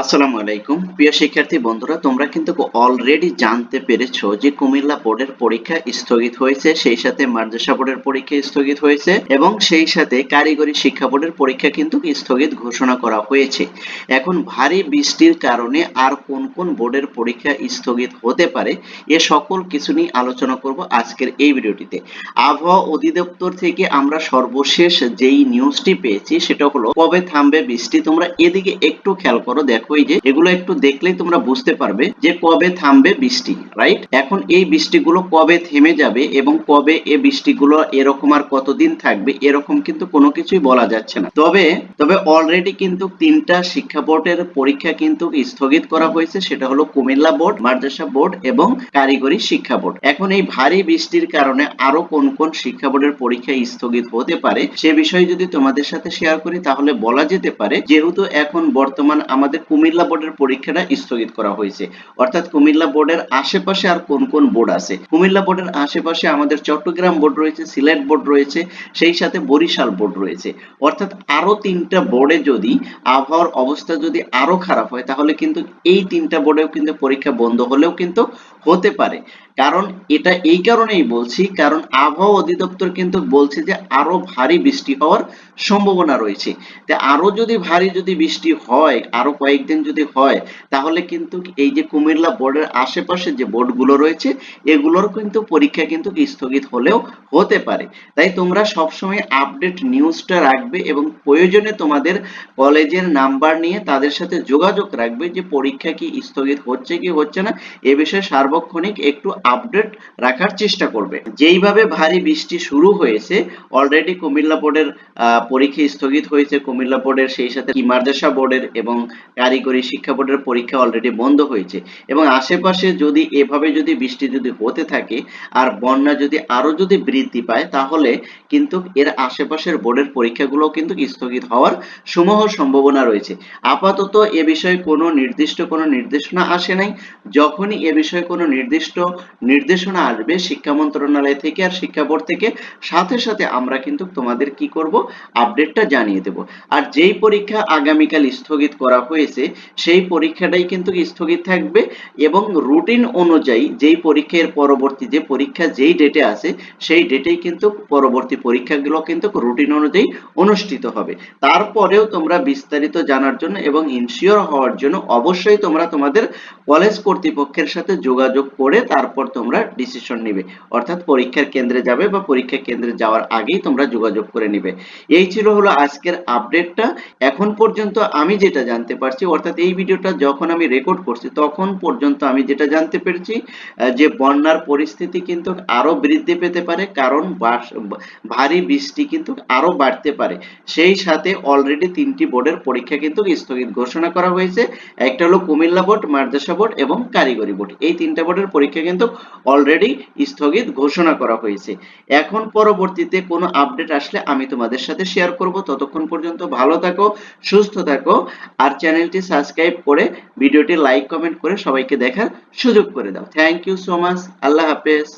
আসসালামু আলাইকুম। প্রিয় শিক্ষার্থী বন্ধুরা, তোমরা কিন্তু অলরেডি জানতে পেরেছ যে কুমিল্লা বোর্ডের পরীক্ষা স্থগিত হয়েছে, সেই সাথে মাদ্রাসা বোর্ডের পরীক্ষা স্থগিত হয়েছে এবং সেই সাথে কারিগরি শিক্ষা বোর্ডের পরীক্ষা কিন্তু স্থগিত ঘোষণা করা হয়েছে। এখন ভারী বৃষ্টির কারণে আর কোন কোন বোর্ডের পরীক্ষা স্থগিত হতে পারে, এ সকল কিছু নিয়ে আলোচনা করব আজকের এই ভিডিওটিতে। আবহাওয়া অধিদপ্তর থেকে আমরা সর্বশেষ যেই নিউজটি পেয়েছি, সেটা হলো কবে থামবে বৃষ্টি, তোমরা এদিকে একটু খেয়াল করো, দেখো এই যে, এগুলো একটু দেখলেই তোমরা বুঝতে পারবে যে কবে থামবে বৃষ্টি রাইট এখন এই বৃষ্টিগুলো কবে থেমে যাবে এবং কবে এই বৃষ্টিগুলো এরকম আর কতদিন থাকবে, এরকম কিন্তু কোনো কিছুই বলা যাচ্ছে না। তবে তবে অলরেডি কিন্তু তিনটা শিক্ষা বোর্ডের পরীক্ষা কিন্তু স্থগিত করা হয়েছে, সেটা হলো কুমিল্লা বোর্ড, মাদ্রাসা বোর্ড এবং কারিগরি শিক্ষা বোর্ড। এখন এই ভারী বৃষ্টির কারণে আরও কোন কোন শিক্ষা বোর্ডের পরীক্ষা স্থগিত হতে পারে, সে বিষয়ে যদি তোমাদের সাথে শেয়ার করি, তাহলে বলা যেতে পারে, যেহেতু এখন বর্তমান আমাদের কুমিল্লা বোর্ডের পরীক্ষাটা স্থগিত করা হয়েছে। অর্থাৎ কুমিল্লা বোর্ডের আশেপাশে আর কোন কোন বোর্ড আছে? কুমিল্লা বোর্ডের আশেপাশে আমাদের চট্টগ্রাম বোর্ড রয়েছে, সিলেট বোর্ড রয়েছে, সেই সাথে বরিশাল বোর্ড রয়েছে। অর্থাৎ আরও তিনটা বোর্ডে যদি আবহাওয়ার অবস্থা যদি আরও খারাপ হয়, তাহলে কিন্তু এই তিনটা বোর্ডেও কিন্তু পরীক্ষা বন্ধ হলেও কিন্তু হতে পারে। কারণ এটা এই কারণেই বলছি, কারণ আবহাওয়া অধিদপ্তর কিন্তু বলছে যে আরও ভারী বৃষ্টি হওয়ার সম্ভাবনা রয়েছে। আরও যদি ভারী যদি বৃষ্টি হয়, আরও কয়েকদিন যদি হয়, তাহলে কিন্তু এই যে কুমিল্লা বোর্ডের আশেপাশে যে বোর্ডগুলো রয়েছে, এগুলোর কিন্তু পরীক্ষা কিন্তু স্থগিত হলেও হতে পারে। তাই তোমরা সবসময় আপডেট নিউজটা রাখবে এবং প্রয়োজনে তোমাদের কলেজের নাম্বার নিয়ে তাদের সাথে যোগাযোগ রাখবে যে পরীক্ষা কি স্থগিত হচ্ছে কি হচ্ছে না, এ বিষয়ে সার্বক্ষণিক একটু আপডেট রাখার চেষ্টা করবে। যেইভাবে ভারী বৃষ্টি শুরু হয়েছে অলরেডি কুমিল্লা বোর্ডের পরীক্ষা স্থগিত হয়েছে। কুমিল্লা বোর্ডের সেই সাথে মাদ্রাসা বোর্ডের এবং কারিগরি শিক্ষা বোর্ডের পরীক্ষা অলরেডি বন্ধ হয়েছে। এবং আশেপাশে যদি এভাবে যদি বৃষ্টি যদি হতে থাকে, আর বন্যা যদি আরও যদি বৃদ্ধি পায়, তাহলে কিন্তু এর আশেপাশের বোর্ডের পরীক্ষাগুলো কিন্তু স্থগিত হওয়ার সমূহ সম্ভাবনা রয়েছে। আপাতত এ বিষয়ে কোনো নির্দিষ্ট কোনো নির্দেশনা আসে নাই। যখনই এ বিষয়ে কোনো নির্দিষ্ট নির্দেশনা আসবে শিক্ষা মন্ত্রণালয় থেকে আর শিক্ষা বোর্ড থেকে। সাথে সাথে আমরা কিন্তু তোমাদের কি করব? আপডেটটা জানিয়ে দেব। আর যেই পরীক্ষা আগামীকাল স্থগিত করা হয়েছে, সেই পরীক্ষাটাই কিন্তু স্থগিত থাকবে এবং রুটিন অনুযায়ী যেই পরীক্ষার পরবর্তী যে পরীক্ষা যেই ডেটে আছে, সেই ডেটেই কিন্তু পরবর্তী পরীক্ষাগুলো কিন্তু রুটিন অনুযায়ী অনুষ্ঠিত হবে। তারপরেও তোমরা বিস্তারিত জানার জন্য এবং ইনশিওর হওয়ার জন্য অবশ্যই তোমরা তোমাদের কলেজ কর্তৃপক্ষের সাথে যোগাযোগ করে তারপর তোমরা ডিসিশন নিবে। অর্থাৎ পরীক্ষার কেন্দ্রে যাবে বা পরীক্ষা কেন্দ্রে যাওয়ার আগেই তোমরা যোগাযোগ করে নিবে। এই ছিল হলো আজকের আপডেটটা এখন পর্যন্ত আমি যেটা জানতে পারছি, অর্থাৎ এই ভিডিওটা যখন আমি রেকর্ড করছি, তখন পর্যন্ত আমি যেটা জানতে পেরেছি যে বন্যার পরিস্থিতি কিন্তু আরও বৃদ্ধি পেতে পারে, কারণ ভারী বৃষ্টি কিন্তু আরও বাড়তে পারে। সেই সাথে অলরেডি তিনটি বোর্ডের পরীক্ষা কিন্তু স্থগিত ঘোষণা করা হয়েছে। একটা হলো কুমিল্লা বোর্ড মাদ্রাসা বোর্ড এবং কারিগরি বোর্ড এই তিনটা বোর্ডের পরীক্ষা কিন্তু অলরেডি স্থগিত ঘোষণা করা হয়েছে। এখন পরবর্তীতে কোনো আপডেট আসলে আমি তোমাদের সাথে শেয়ার করব। ততক্ষণ পর্যন্ত ভালো থাকো, সুস্থ থাকো, আর চ্যানেলটি সাবস্ক্রাইব করে ভিডিওটি লাইক কমেন্ট করে সবাইকে দেখার সুযোগ করে দাও। থ্যাংক ইউ সো মাচ আল্লাহ হাফেজ।